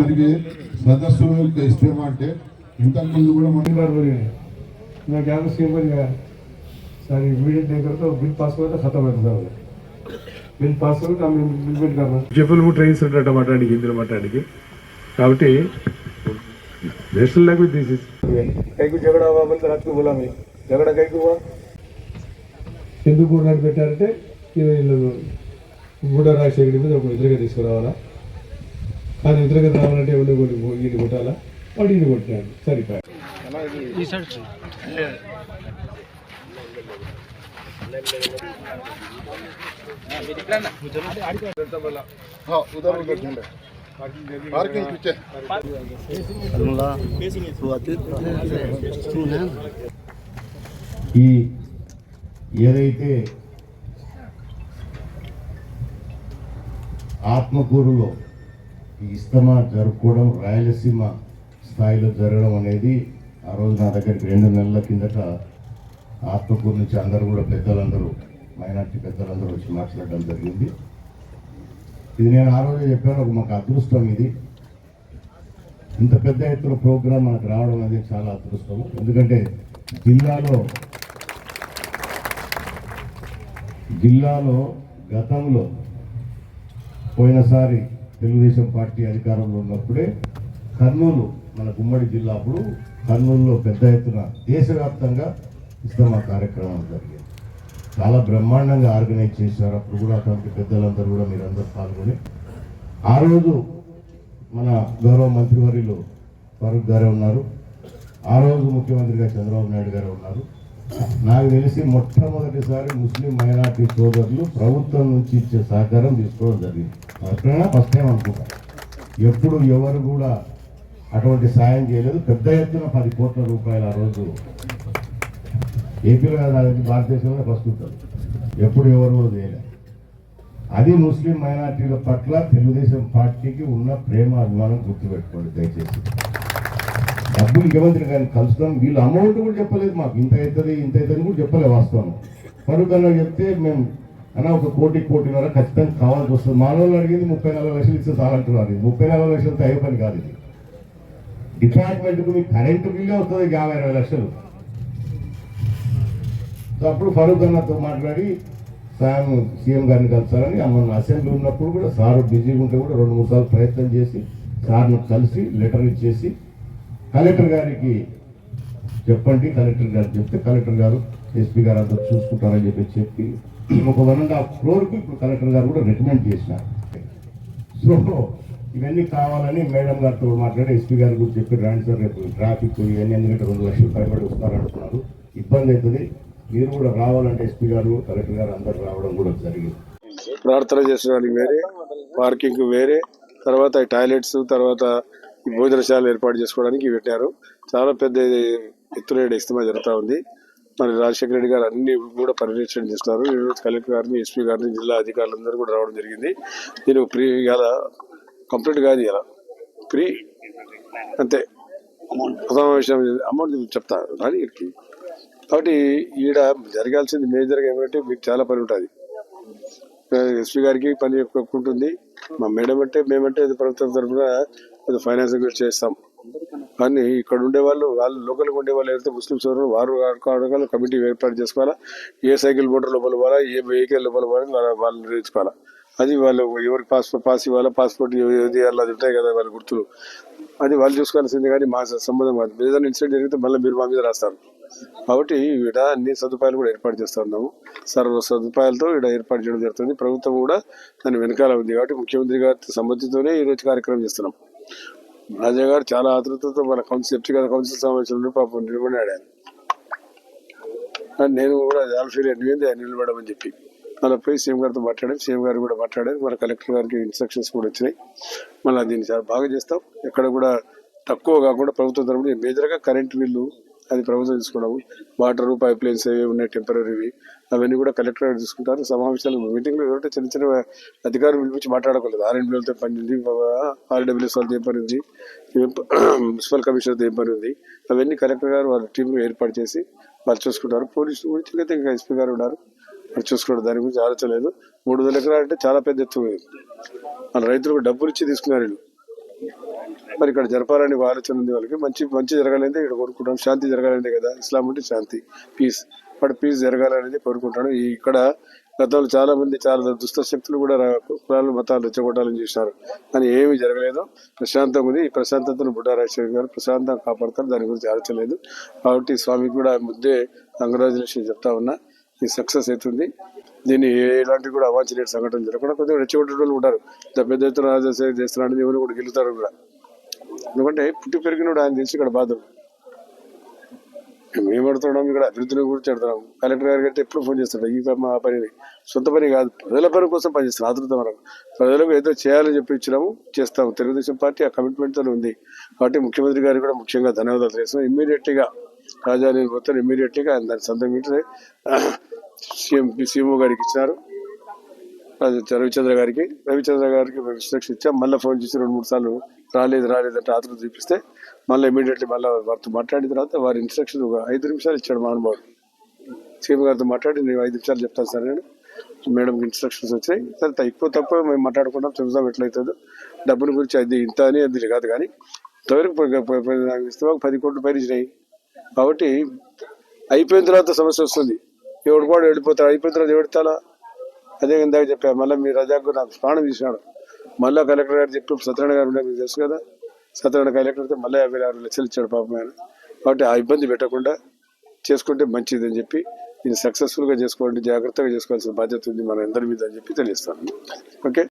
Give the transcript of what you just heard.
జరిగే సదస్సుల యొక్క ఇష్టం అంటే ఇంతకుముందు కూడా మనం बार बोले मैं क्या कुछ सीएम बन गया सारी इमीडिएट नहीं करता बिल पास हुआ तो खत्म है साहब బిల్ పాస్ అవ్వక हम ఇంప్లిమెంట్ करना చెప్పలు ట్రైన్స్ ఉంటారట మాట్లాడి హిందీలో మాట్లాడికి కాబట్టి నేషనల్ లాంగ్వేజ్ తీసేసి कहीं को झगड़ा हुआ बंद रात को बोला मैं झगड़ा कहीं को हुआ ఎందుకు కూడాడు పెట్టారంటే ఇది వీళ్ళు గూడ రాజశేఖర్ మీద ఒక వ్యతిరేకత తీసుకురావాలా కానీ ఎదురుగా రావాలంటే ఎవరిని కొన్ని ఈయన కొట్టాలా? వాడు ఈయన కొట్టినాడు. సరిపోయాడు. ఈ ఏదైతే ఆత్మకూరులో ఈ ఇస్తమా జరుపుకోవడం రాయలసీమ స్థాయిలో జరగడం అనేది ఆ రోజు నా దగ్గరికి రెండు నెలల కిందట ఆత్మకూరు నుంచి అందరూ కూడా పెద్దలందరూ మైనార్టీ పెద్దలందరూ వచ్చి మాట్లాడడం జరిగింది. ఇది నేను ఆ రోజు చెప్పాను ఒక మాకు అదృష్టం ఇది. ఇంత పెద్ద ఎత్తున ప్రోగ్రాం మనకు రావడం అనేది చాలా అదృష్టం ఎందుకంటే జిల్లాలో జిల్లాలో గతంలో పోయినసారి తెలుగుదేశం పార్టీ అధికారంలో ఉన్నప్పుడే కర్నూలు మన గుమ్మడి జిల్లా అప్పుడు కర్నూలులో పెద్ద ఎత్తున దేశవ్యాప్తంగా ఇస్తమా కార్యక్రమం జరిగింది. చాలా బ్రహ్మాండంగా ఆర్గనైజ్ చేశారు. అప్పుడు కూడా అటువంటి పెద్దలందరూ కూడా మీరందరూ పాల్గొని ఆ రోజు మన గౌరవ మంత్రివర్యులు ఫరూక్ గారే ఉన్నారు. ఆ రోజు ముఖ్యమంత్రిగా చంద్రబాబు నాయుడు గారు ఉన్నారు. నాకు తెలిసి మొట్టమొదటిసారి ముస్లిం మైనార్టీ సోదరులు ప్రభుత్వం నుంచి ఇచ్చే సహకారం తీసుకోవడం జరిగింది. ఫస్ట్ టైం అనుకుంటా ఎప్పుడు ఎవరు కూడా అటువంటి సాయం చేయలేదు. పెద్ద ఎత్తున పది కోట్ల రూపాయలు ఆ రోజు ఏపీలో కాదు అది భారతదేశంలో ఫస్ట్ ఉంటుంది ఎప్పుడు ఎవరు కూడా చేయలేదు అది ముస్లిం మైనార్టీల పట్ల తెలుగుదేశం పార్టీకి ఉన్న ప్రేమ అభిమానం గుర్తుపెట్టుకోండి దయచేసి. డబ్బులు ముఖ్యమంత్రి కానీ కలుస్తాం. వీళ్ళు అమౌంట్ కూడా చెప్పలేదు మాకు. ఇంత అవుతుంది ఇంత అవుతుంది కూడా చెప్పలేదు వాస్తవం ఫరూక్ చెప్తే మేము అన్న ఒక కోటి కోటిన్నర ఖచ్చితంగా కావాల్సి వస్తుంది. మానవులు అడిగింది ముప్పై నలభై లక్షలు ఇస్తే చాలంటున్నారు ఇది ముప్పై నలభై లక్షలతో అయ్యే పని కాదు ఇది. డిపార్ట్మెంట్కు మీకు కరెంటు బిల్లే వస్తుంది? యాభై అరవై లక్షలు. సో అప్పుడు ఫరూక్ అన్నతో మాట్లాడి సాయం సీఎం గారిని కలుస్తారని మొన్న అసెంబ్లీ ఉన్నప్పుడు కూడా సార్ బిజీగా ఉంటే కూడా రెండు మూడు సార్లు ప్రయత్నం చేసి సార్ను కలిసి లెటర్ ఇచ్చేసి కలెక్టర్ గారికి చెప్పండి. కలెక్టర్ గారు చెప్తే కలెక్టర్ గారు ఎస్పీ గారు అంతా చూసుకుంటారని చెప్పి చెప్పి ఒక వన్ అండ్ హాఫ్ ఫ్లోర్కి ఇప్పుడు కలెక్టర్ గారు కూడా రికమెండ్ చేసినారు సో ఇవన్నీ కావాలని మేడం గారితో మాట్లాడి ఎస్పీ గారు కూడా చెప్పి రాండి సార్ రేపు ట్రాఫిక్ ఇవన్నీ ఎందుకంటే రెండు లక్షలు భయపడి వస్తారంటున్నారు. ఇబ్బంది అవుతుంది. మీరు కూడా రావాలంటే ఎస్పీ గారు కలెక్టర్ గారు అందరు రావడం కూడా జరిగింది. ప్రార్థన చేసడానికి వేరే పార్కింగ్ వేరే తర్వాత టాయిలెట్స్ తర్వాత ఈ భోజనశాలలు ఏర్పాటు చేసుకోవడానికి పెట్టారు. చాలా పెద్ద ఎత్తున ఇస్తమా జరుగుతూ ఉంది. మరి రాజశేఖర రెడ్డి గారు అన్ని కూడా పర్యవేక్షణ చేస్తున్నారు. ఈరోజు కలెక్టర్ గారిని ఎస్పీ గారిని జిల్లా అధికారులందరూ కూడా రావడం జరిగింది. నేను ప్రీ ఇలా కంప్లీట్ కాదు ఇలా ప్రీ? అంతే. సమావేశం అమౌంట్ చెప్తా. కానీ ఇక్కడికి. కాబట్టి ఈడ జరగాల్సింది మేజర్గా ఏమంటే మీకు చాలా పని ఉంటుంది. ఎస్పీ గారికి పని ఎక్కువ ఉంటుంది. మా మేడం అంటే మేమంటే ప్రభుత్వం తరఫున ఫైనాన్స్ కూడా చేస్తాం. కానీ ఇక్కడ ఉండే వాళ్ళు వాళ్ళు లోకల్గా ఉండేవాళ్ళు ఎవరైతే ముస్లిం సోదరులు వారు కావడం కమిటీ ఏర్పాటు చేసుకోవాలా ఏ సైకిల్ మోటార్ లోపల పోవాలా ఏ వెహికల్ లోపల పోవాలని వాళ్ళు నిర్ణయించుకోవాలా. అది వాళ్ళు ఎవరికి పాస్పోర్ట్ పాస్ ఇవ్వాలా పాస్పోర్ట్ ఏది అలా అది ఉంటాయి కదా వాళ్ళ గుర్తులు. అది వాళ్ళు చూసుకోవాల్సింది కానీ మా సంబంధం కాదు. ఏదైనా ఇన్సిడెంట్ జరిగితే మళ్ళీ మీరు మా మీద రాస్తారు. కాబట్టి ఈడ అన్ని సదుపాయాలు కూడా ఏర్పాటు చేస్తున్నాము సర్వ సదుపాయాలతో ఇక్కడ ఏర్పాటు చేయడం జరుగుతుంది. ప్రభుత్వం కూడా దాని వెనకాల ఉంది. కాబట్టి ముఖ్యమంత్రి గారితో సమ్మతితోనే ఈ రోజు కార్యక్రమం చేస్తున్నాం. రాజా గారు చాలా ఆతృతతో మన కౌన్సిల్ ఎఫ్టీ కౌన్సిల్ సమావేశంలో పాపం నిలబడినాడు ఆయన. నేను కూడా ఆల్ఫీల్ ఎన్నింది ఆయన నిలబడమని చెప్పి. అలా పోయి సీఎం గారితో మాట్లాడాను. సీఎం గారు కూడా మాట్లాడారు. మన కలెక్టర్ గారికి ఇన్స్ట్రక్షన్స్ కూడా వచ్చినాయి. మళ్ళీ దీన్ని చాలా బాగా చేస్తాం. ఎక్కడ కూడా తక్కువ కాకుండా ప్రభుత్వం తరపున మేజర్గా కరెంట్ బిల్లు అది ప్రభుత్వం తీసుకోవడం వాటర్ పైప్ లైన్స్ ఏవి ఉన్నాయి టెంపరీవి అవన్నీ కూడా కలెక్టర్ గారు తీసుకుంటారు. సమావేశాలు మీటింగ్లో ఎవరంటే చిన్న చిన్న అధికారులు పిలిపించి మాట్లాడకూడదు ఆర్ఎండ్బీలతో పనింది ఆర్డబ్ల్యూఎస్ వాళ్ళతో ఏం పని ఉంది మున్సిపల్ కమిషనర్తో ఏం పని ఉంది అవన్నీ కలెక్టర్ గారు వాళ్ళ టీం ఏర్పాటు చేసి వాళ్ళు చూసుకుంటారు. పోలీసులు గురించి అయితే ఇంకా ఎస్పీ గారు ఉన్నారు. వాళ్ళు చూసుకోవడం దాని గురించి ఆలోచన లేదు. మూడు వందల ఎకరాలు అంటే చాలా పెద్ద ఎత్తు మన రైతులకు డబ్బులు ఇచ్చి తీసుకున్నారు వీళ్ళు. మరి ఇక్కడ జరపాలని ఆలోచన ఉంది వాళ్ళకి. మంచి మంచి జరగాలనేది ఇక్కడ కోరుకుంటాం శాంతి జరగాలనేది కదా. ఇస్లాం అంటే శాంతి పీస్ బట్ పీస్ జరగాలనేది కోరుకుంటాను ఇక్కడ గతంలో చాలా మంది చాలా దుష్ట శక్తులు కూడా కులాలు మతాలు రెచ్చగొట్టాలని చూశారు కానీ ఏమీ జరగలేదు. ప్రశాంతంగా ఉంది. ఈ ప్రశాంతతను బుడ్డా రాజశేఖర్ గారు ప్రశాంతంగా కాపాడతారు. దాని గురించి ఆలోచన లేదు. కాబట్టి స్వామికి కూడా ముద్దే కంగ్రాచులేషన్ చెప్తా ఉన్నా. ఇది సక్సెస్ అవుతుంది. దీన్ని ఎలాంటి కూడా అవాంఛనీయ సంఘటన జరగకుండా కొద్దిగా రెచ్చగొట్టే ఉంటారు. పెద్ద ఎత్తున రాజశేఖర్ చేస్తున్నాడని ఎవరు కూడా గెలుతారు కూడా. ఎందుకంటే పుట్టి పెరిగినోడు ఆయన తెలిసి ఇక్కడ బాధలు. మేము పడుతున్నాం ఇక్కడ? అభివృద్ధిని గురించి అడుగుతున్నాం. కలెక్టర్ గారికి అయితే ఎప్పుడు ఫోన్ చేస్తాడు ఈ మా పనిని. సొంత పని కాదు. ప్రజల పని కోసం పనిచేస్తాం ఆతృత మనకు ప్రజలకు ఏదో చేయాలని చెప్పి ఇచ్చినాము చేస్తాము. తెలుగుదేశం పార్టీ ఆ కమిట్మెంట్తో ఉంది. కాబట్టి ముఖ్యమంత్రి గారికి కూడా ముఖ్యంగా ధన్యవాదాలు చేస్తాం ఇమ్మీడియట్గా గా రాజాని మొత్తం ఇమ్మీడియట్ ఆయన దాని సొంతం సీఎం సీఎంఓ గారికి ఇచ్చినారు. అది రవిచంద్ర గారికి. రవిచంద్ర గారికి ఇన్స్ట్రక్షన్ ఇచ్చాం. మళ్ళీ ఫోన్ చేసి రెండు మూడు సార్లు రాలేదు రాలేదు అంటే ఆతృత చూపిస్తే మళ్ళీ ఇమీడియట్లీ మళ్ళీ వారితో మాట్లాడిన తర్వాత వారి ఇన్స్ట్రక్షన్ ఒక ఐదు నిమిషాలు ఇచ్చాడు మహానుభావుడు సీఎం గారితో మాట్లాడి నేను ఐదు నిమిషాలు చెప్తాను సార్ నేను. మేడం ఇన్స్ట్రక్షన్స్ వచ్చాయి. సరే ఎక్కువ తక్కువ మేము మాట్లాడుకుంటాం చూద్దాం ఎట్లయితుందో. డబ్బుల గురించి అది ఇంత అని అది కాదు కానీ ఇంతవరకు ఇస్తే పది కోట్లు పైరించినాయి కాబట్టి అయిపోయిన తర్వాత సమస్య వస్తుంది. ఎవడు కూడా వెళ్ళిపోతాడు అయిపోయిన తర్వాత ఎవడితాలా అదే ఇందాక చెప్పాను మళ్ళీ మీ రజాకు నాకు స్నానం తీసినాడు మళ్ళీ కలెక్టర్ గారు చెప్పి సత్యనారాయణ గారు ఉండే మీకు తెలుసు కదా? సత్యనారాయణ కలెక్టర్తో మళ్ళీ యాభై ఆరు లక్షలు ఇచ్చాడు పాపం ఆయన. కాబట్టి ఆ ఇబ్బంది పెట్టకుండా చేసుకుంటే మంచిది అని చెప్పి ఇది సక్సెస్ఫుల్గా చేసుకోండి జాగ్రత్తగా చేసుకోవాల్సిన బాధ్యత ఉంది మన అందరి మీద అని చెప్పి తెలియస్తాను ఓకే?